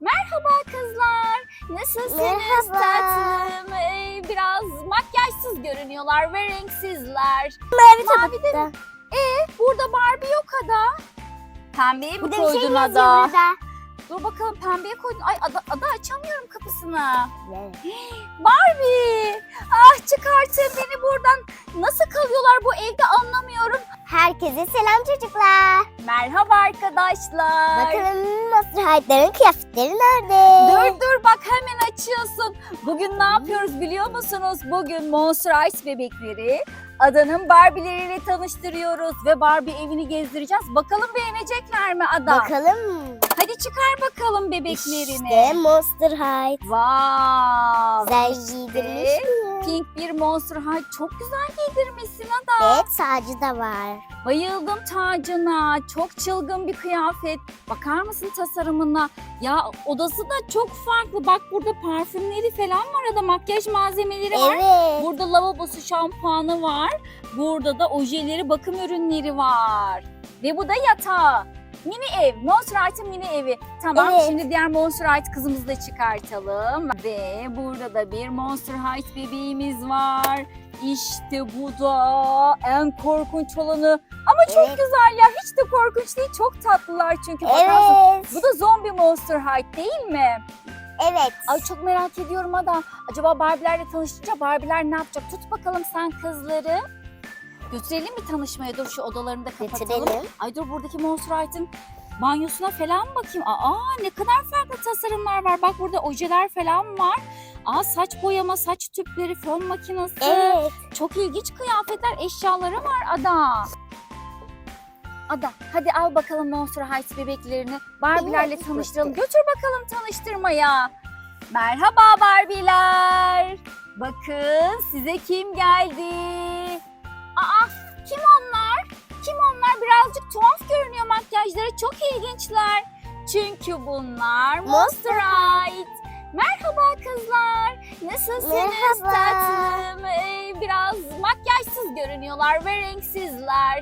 Merhaba kızlar. Nasılsınız Merhaba. tatlım? Ee, biraz makyajsız görünüyorlar ve renksizler. Mavi Mavi de tabakta. Burada Barbie yok ada. Pembeye mi Bir de bir şey koydun yazıyor ada? burada. Dur bakalım pembeye koydun. Ay ada, ada açamıyorum kapısını. Evet. Barbie! Ah çıkartın beni buradan. Nasıl kalıyorlar bu evde anlamıyorum. Herkese selam çocuklar. Merhaba arkadaşlar. Bakalım Monster High'ların kıyafetleri nerede? Dur dur bak hemen açıyorsun. Bugün ne yapıyoruz biliyor musunuz? Bugün Monster Ice bebekleri Ada'nın Barbie'leriyle tanıştırıyoruz ve Barbie evini gezdireceğiz. Bakalım beğenecekler mi Ada? Bakalım. Hadi çıkar bakalım bebeklerini. İşte Monster High. Wow. Güzel giydirmiş işte mi? Pink bir Monster High. Çok güzel giydirmişsin Ada. Evet sağcı da var. Bayıldım tacına. Çok çılgın bir kıyafet. Bakar mısın tasarımına? Ya odası da çok farklı. Bak burada parfümleri falan var ya da makyaj malzemeleri var. Evet. Burada lavabosu şampuanı var. Burada da ojeleri, bakım ürünleri var. Ve bu da yatağı. Mini ev. Monster Hight'ın mini evi. Tamam Evet. şimdi diğer Monster High kızımızı da çıkartalım. Ve burada da bir Monster High bebeğimiz var. İşte bu da en korkunç olanı. Ama çok Evet. güzel ya. Hiç de korkunç değil. Çok tatlılar çünkü. Bakarsın. Evet. Bu da zombi Monster High değil mi? Evet. Ay çok merak ediyorum Ada. Acaba Barbie'lerle tanışınca Barbie'ler ne yapacak? Tut bakalım sen kızları. Götürelim mi tanışmaya? Dur şu odalarını da kapatalım. Getirelim. Ay dur buradaki Monster Hight'ın banyosuna falan bakayım. Aa ne kadar farklı tasarımlar var. Bak burada ojeler falan var. Aa saç boyama, saç tüpleri, fön makinesi. Evet. Çok ilginç kıyafetler, eşyaları var Ada. Ada hadi al bakalım Monster High bebeklerini. Barbie'lerle tanıştıralım. Götür bakalım tanıştırmaya. Merhaba Barbie'ler. Bakın size kim geldi? Aa kim onlar? Kim onlar? Birazcık tuhaf görünüyor makyajları. Çok ilginçler. Çünkü bunlar Monster High. Merhaba kızlar. Nasılsınız Merhaba. tatlım? Ee, biraz makyajsız görünüyorlar ve renksizler.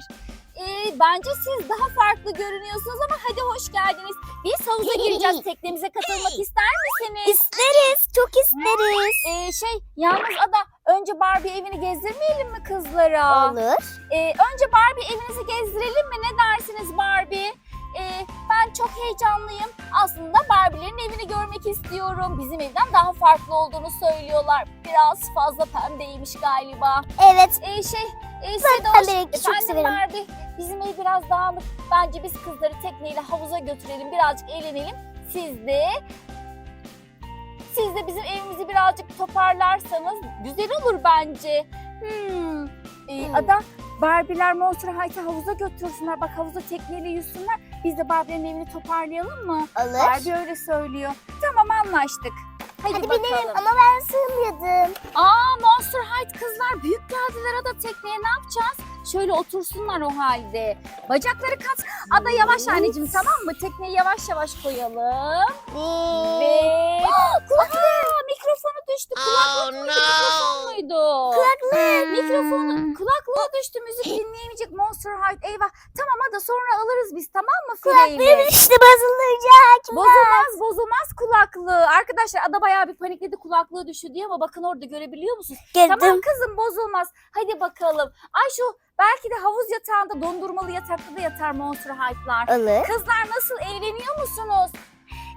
Ee, bence siz daha farklı görünüyorsunuz ama hadi hoş geldiniz. Biz havuza gireceğiz. Teknemize katılmak ister misiniz? İsteriz. Çok isteriz. Ee, şey yalnız Ada önce Barbie evini gezdirmeyelim mi kızlara? Olur. Ee, önce Barbie evinizi gezdirelim mi? Ne dersiniz Barbie? Ee, ben çok heyecanlıyım. Aslında Barbie'lerin evini görmek istiyorum. Bizim evden daha farklı olduğunu söylüyorlar. Biraz fazla pembeymiş galiba. Evet. Ee, şey, e, Ben Sedoş, pembeyi çok efendim severim. Barbie, bizim ev biraz dağınık. Bence biz kızları tekneyle havuza götürelim, birazcık eğlenelim. Siz de siz de bizim evimizi birazcık toparlarsanız güzel olur bence. Hmm. Ee, Hmm. Ada, Barbie'ler Monster High'ı havuza götürsünler. Bak havuzda tekneyle yüzsünler. Biz de Barbie'lerin evini toparlayalım mı? Olur. Barbie öyle söylüyor. Tamam anlaştık. Hadi, Hadi bakalım. binelim ama ben sığmıyordum. Aa Monster High kızlar büyük geldiler ada tekneye ne yapacağız? Şöyle otursunlar o halde. Bacakları kat. Ada yavaş anneciğim tamam mı? Tekneyi yavaş yavaş koyalım. Ve... Aa, mikrofonu düştü. Kulaklık mıydı? Mikrofon muydu? Kulaklık. Mikrofonu, kulaklığı düştü. Müzik dinleyemeyecek Monster High. Eyvah. Tamam Ada sonra alırız biz tamam mı Fileyle? Kulaklarım işte bozulacak. Bozulmaz bozulmaz kulaklığı. Arkadaşlar Ada bayağı bir panikledi kulaklığı düştü diye ama bakın orada görebiliyor musunuz? Tamam Gördüm. kızım bozulmaz. Hadi bakalım. Ay şu belki de havuz yatağında dondurmalı yatakta da yatar Monster High'lar. Olur. Kızlar nasıl eğleniyor musunuz?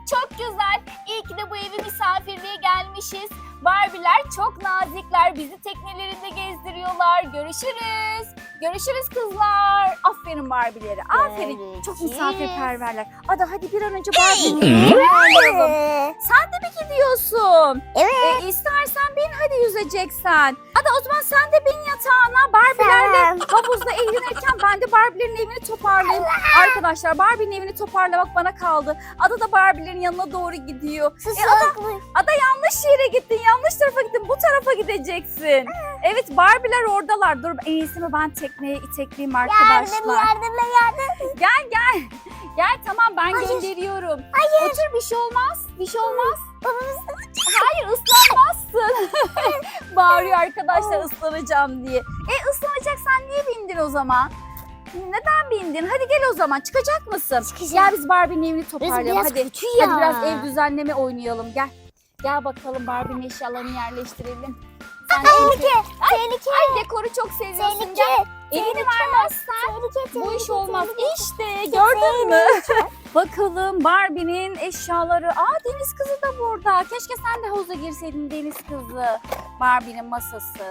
Çok güzel. İyi ki de bu eve misafirliğe gelmişiz. Barbie'ler çok nazikler. Bizi teknelerinde gezdiriyorlar. Görüşürüz. Görüşürüz kızlar. Aferin Barbie'lere. Aferin. Çok misafirperverler. Ada hadi bir an önce. Evet. Sen de mi gidiyorsun? Evet. E, istersen bin hadi yüzeceksen. Hadi o zaman sen de bin yatağına. Barbie'lerle havuzda eğlenirken ben de Barbie'lerin evini toparlayayım. Arkadaşlar Barbie'nin evini toparlamak bana kaldı. Ada da Barbie'lerin yanına doğru gidiyor. E, ada, ada yanlış yere gittin. Yanlış tarafa gittin. Bu tarafa gideceksin. Evet Barbie'ler oradalar. Dur en iyisi mi ben tekneye itekleyeyim Yardım arkadaşlar. yardım yardım. Gel gel. Gel tamam ben Hayır. gönderiyorum. Hayır. Otur bir şey olmaz. Bir şey olmaz. Hayır ıslanmazsın. Bağırıyor arkadaşlar ıslanacağım diye. E ıslanacaksan niye bindin o zaman? Neden bindin? Hadi gel o zaman. Çıkacak mısın? Çıkacağım. Gel biz Barbie'nin evini toparlayalım. biraz hadi. kötü ya. Hadi biraz ev düzenleme oynayalım. Gel. Gel bakalım Barbie'nin eşyalarını yerleştirelim. Sen Tehlike. Tehlike. Ay dekoru çok seviyorsun. Tehlike. Gel. Evini vermezsen Tehlike. bu iş tehlike, olmaz. tehlike. İşte gördün mü? Bakalım Barbie'nin eşyaları. Aa Deniz kızı da burada. Keşke sen de havuza girseydin Deniz kızı. Barbie'nin masası,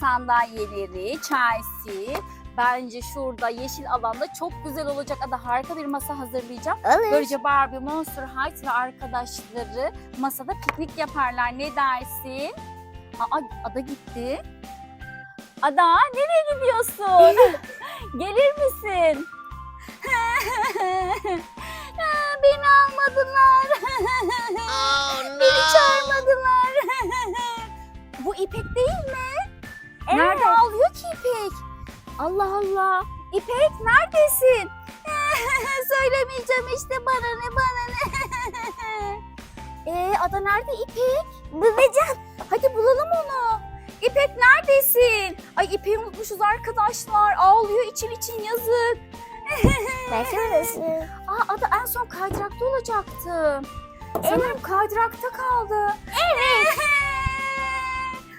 sandalyeleri, çaysi. Bence şurada yeşil alanda çok güzel olacak. Ada harika bir masa hazırlayacağım. Alır. Böylece Barbie, Monster High ve arkadaşları masada piknik yaparlar. Ne dersin? Aa, Ada gitti. Ada nereye gidiyorsun? Gelir misin? Beni almadılar. Allah Allah. İpek neredesin? Söylemeyeceğim işte bana ne bana ne. Ee, Ada nerede İpek? Bulacağım. Hadi bulalım onu. İpek neredesin? Ay İpek'i unutmuşuz arkadaşlar. Ağlıyor için için yazık. Versene nasıl? Aa Ada en son kaydırakta olacaktı. Sanırım kaydırakta kaldı. Evet.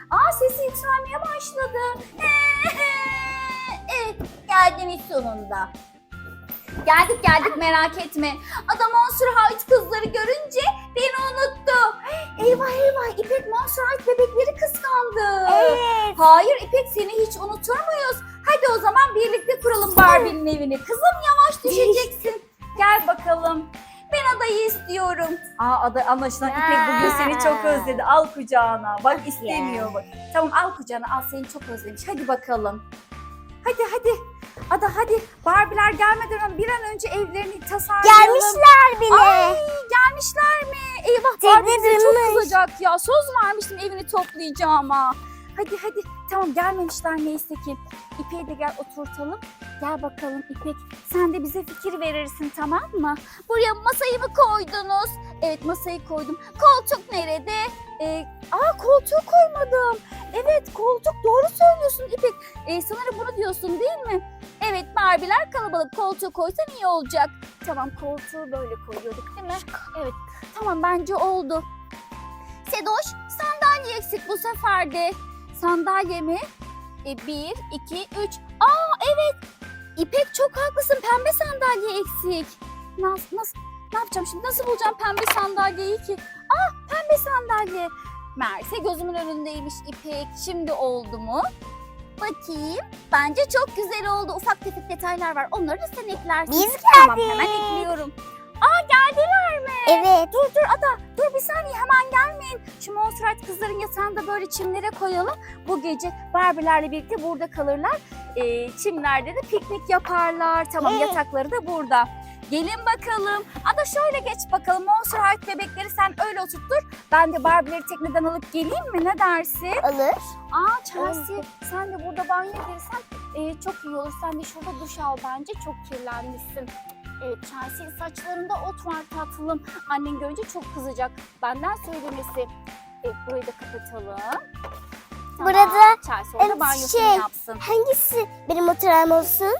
Aa sesi yükselmeye başladı. Geldiniz sonunda. Geldik geldik merak etme. Adam Monster High kızları görünce beni unuttu. Eyvah eyvah İpek Monster High bebekleri kıskandı. Evet. Hayır İpek seni hiç unutur muyuz? Hadi o zaman birlikte kuralım Barbie'nin evini. Kızım yavaş düşeceksin. Gel bakalım. Ben adayı istiyorum. Aa ada anlaşılan İpek bugün seni çok özledi. Al kucağına. Bak istemiyor bak. Tamam al kucağına al seni çok özlemiş. Hadi bakalım. Hadi hadi. Ada hadi. Barbie'ler gelmeden bir an önce evlerini tasarlayalım. Gelmişler bile. Ay gelmişler mi? Eyvah Barbie bize çok kızacak ya. Söz vermiştim evini toplayacağıma. Hadi hadi. Tamam gelmemişler neyse ki. İpek'i de gel oturtalım. Gel bakalım İpek. Sen de bize fikir verirsin tamam mı? Buraya masayı mı koydunuz? Evet masayı koydum. Koltuk nerede? Ee, aa koltuğu koymadım. Evet koltuk doğru söylüyorsun İpek. Ee, sanırım bunu diyorsun değil mi? Evet Barbie'ler kalabalık koltuğu koysan iyi olacak. Tamam koltuğu böyle koyuyorduk değil mi? Evet tamam bence oldu. Sedoş sandalye eksik bu sefer de. Sandalye mi? E, bir, iki, üç. Aa evet. İpek çok haklısın pembe sandalye eksik. Nasıl, nasıl, ne yapacağım şimdi? Nasıl bulacağım pembe sandalyeyi ki? Aa pembe sandalye. Merse gözümün önündeymiş İpek. Şimdi oldu mu? Bakayım. Bence çok güzel oldu. Ufak tefek detaylar var. Onları da sen eklersin. Biz Tamam geldik. hemen ekliyorum. Aa geldiler mi? Evet. Dur dur Ada dur bir saniye hemen gelmeyin. Şu Monserrat kızların yatağını da böyle çimlere koyalım. Bu gece Barbie'lerle birlikte burada kalırlar. Ee, çimlerde de piknik yaparlar. Tamam Hey. yatakları da burada. Gelin bakalım. Ada şöyle geç bakalım. Monserrat bebekleri sen öyle oturttur. Ben de Barbie'leri tekneden alıp geleyim mi? Ne dersin? Alır. Aa Chelsea sen de burada banyo girsen e, çok iyi olur. Sen de şurada duş al bence. Çok kirlenmişsin. Evet Chelsea saçlarında ot var tatlım. Annen görünce çok kızacak. Benden söylemesi. Evet burayı da kapatalım. Burada, orada em, banyosunu şey, yapsın. Hangisi benim oturağım olsun?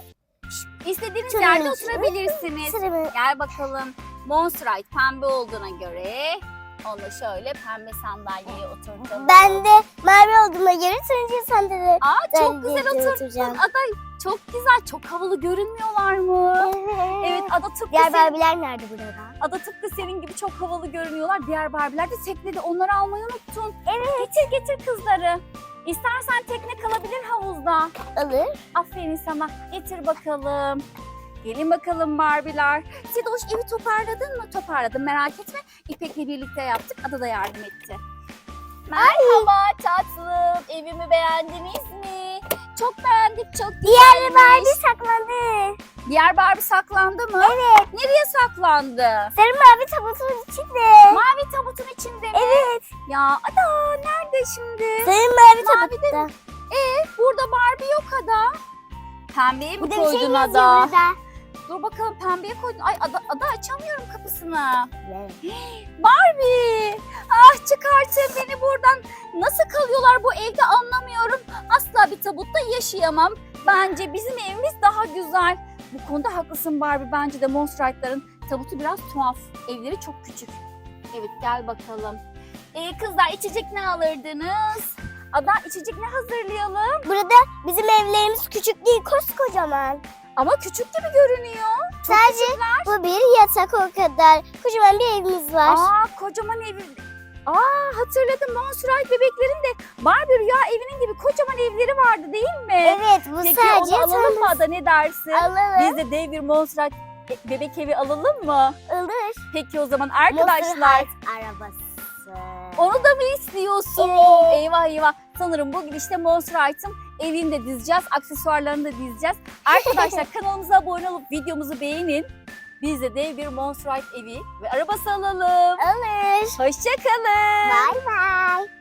İstediğiniz Şöyle yerde oturabilirsiniz. Gel bakalım. Monsterite pembe olduğuna göre onu şöyle pembe sandalyeye oturtalım. Ben de mavi olduğuma göre turuncu sende de. Aa çok güzel oturacağım. Aday çok güzel, çok havalı görünmüyorlar mı? Evet Ada tıpkı, Diğer senin, Barbie'ler nerede burada? Ada tıpkı senin gibi çok havalı görünüyorlar. Diğer Barbie'ler de teknede onları almayı unuttun. Evet. Getir getir kızları. İstersen tekne kalabilir havuzda. Alır. Aferin sana. Getir bakalım. Gelin bakalım Barbie'ler. Sidoş evi toparladın mı? Toparladım merak etme. İpek'le birlikte yaptık. Ada da yardım etti. Merhaba tatlım. Evimi beğendiniz mi? Çok beğendik. Çok Diğer. Barbie saklandı. Diğer Barbie saklandı mı? Evet. Nereye saklandı? Sarı mavi tabutun içinde. Mavi tabutun içinde mi? Evet. Ya ada nerede şimdi? Sarı mavi Mavi de- tabutta. Ee, burada Barbie yok ada. Pembeye mi Burada şey koydun yazıyor ada? burada. Dur bakalım pembeye koydun. Ay ada, ada açamıyorum kapısını. Evet. Barbie! Ah çıkartın beni buradan. Nasıl kalıyorlar bu evde anlamıyorum. Yaşayamam. Bence bizim evimiz daha güzel. Bu konuda haklısın Barbie. Bence de Monsterite'ların tabutu biraz tuhaf. Evleri çok küçük. Evet gel bakalım. Ee, kızlar içecek ne alırdınız? Ada içecek ne hazırlayalım? Burada bizim evlerimiz küçük değil koskocaman. Ama küçük gibi görünüyor. Çok Sadece küçükler. bu bir yatak o kadar. Kocaman bir evimiz var. Aa kocaman evi. Aa hatırladım Monsterite bebeklerin de Barbie Rüya evinin gibi kocaman evleri vardı değil mi? Evet bu Peki sadece onu alalım mı. Ada ne dersin? Alalım. Biz de dev bir e- bebek evi alalım mı? Alır. Peki o zaman arkadaşlar Monster arabası. onu da mı istiyorsun? Evet. Eyvah eyvah. Sanırım bugün işte Monsterite'ın evini de dizeceğiz. Aksesuarlarını da dizeceğiz. Arkadaşlar kanalımıza abone olup videomuzu beğenin. Biz de dev bir Monsterite evi ve arabası alalım. Alır. Hoşçakalın. Bye bye.